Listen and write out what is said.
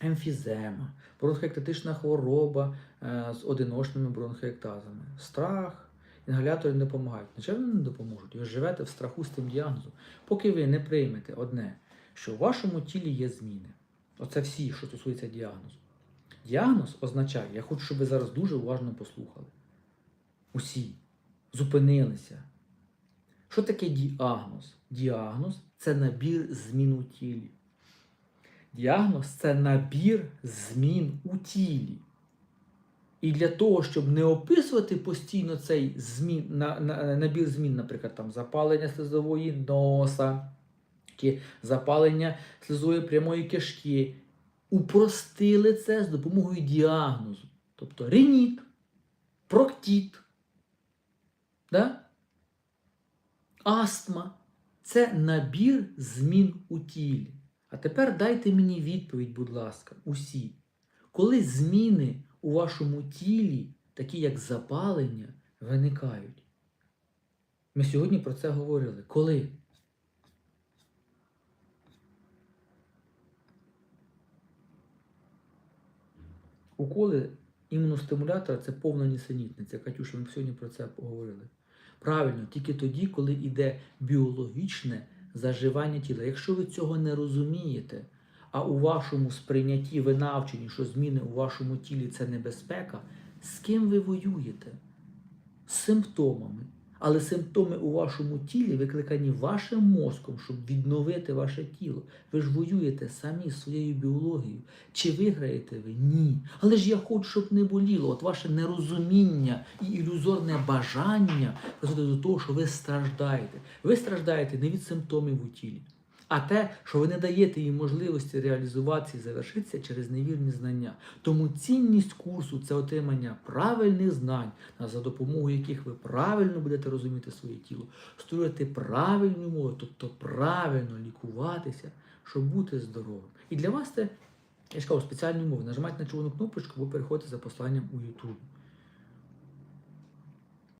емфізема, бронхоектатична хвороба е, з одиночними бронхоектазами, страх. Інгалятори не допомагають. Вони не допоможуть. Ви живете в страху з тим діагнозом. Поки ви не приймете одне, що в вашому тілі є зміни. Оце всі, що стосується діагнозу. Діагноз означає, я хочу, щоб ви зараз дуже уважно послухали. Усі зупинилися. Що таке діагноз? Діагноз це набір змін у тілі. Діагноз це набір змін у тілі. І для того, щоб не описувати постійно цей змін, на, на, набір змін, наприклад, там, запалення слизової носа, чи запалення слизової прямої кишки, упростили це з допомогою діагнозу. Тобто реніт, проктіт, да? астма це набір змін у тілі. А тепер дайте мені відповідь, будь ласка, усі. Коли зміни у вашому тілі, такі як запалення, виникають? Ми сьогодні про це говорили. Коли? Уколи імуностимулятора це повна нісенітниця. Катюша, ми сьогодні про це поговорили. Правильно, тільки тоді, коли йде біологічне заживання тіла. Якщо ви цього не розумієте, а у вашому сприйнятті ви навчені, що зміни у вашому тілі це небезпека, з ким ви воюєте? З симптомами. Але симптоми у вашому тілі викликані вашим мозком, щоб відновити ваше тіло. Ви ж воюєте самі з своєю біологією. Чи виграєте ви? Ні. Але ж я хочу, щоб не боліло. От ваше нерозуміння і ілюзорне бажання призводить до того, що ви страждаєте. Ви страждаєте не від симптомів у тілі, а те, що ви не даєте їм можливості реалізуватися і завершитися через невірні знання. Тому цінність курсу це отримання правильних знань, за допомогою яких ви правильно будете розуміти своє тіло, створювати правильну мову, тобто правильно лікуватися, щоб бути здоровим. І для вас це, я ж кажу, спеціальні умови. Нажимайте на червону кнопочку або переходьте за посланням у YouTube.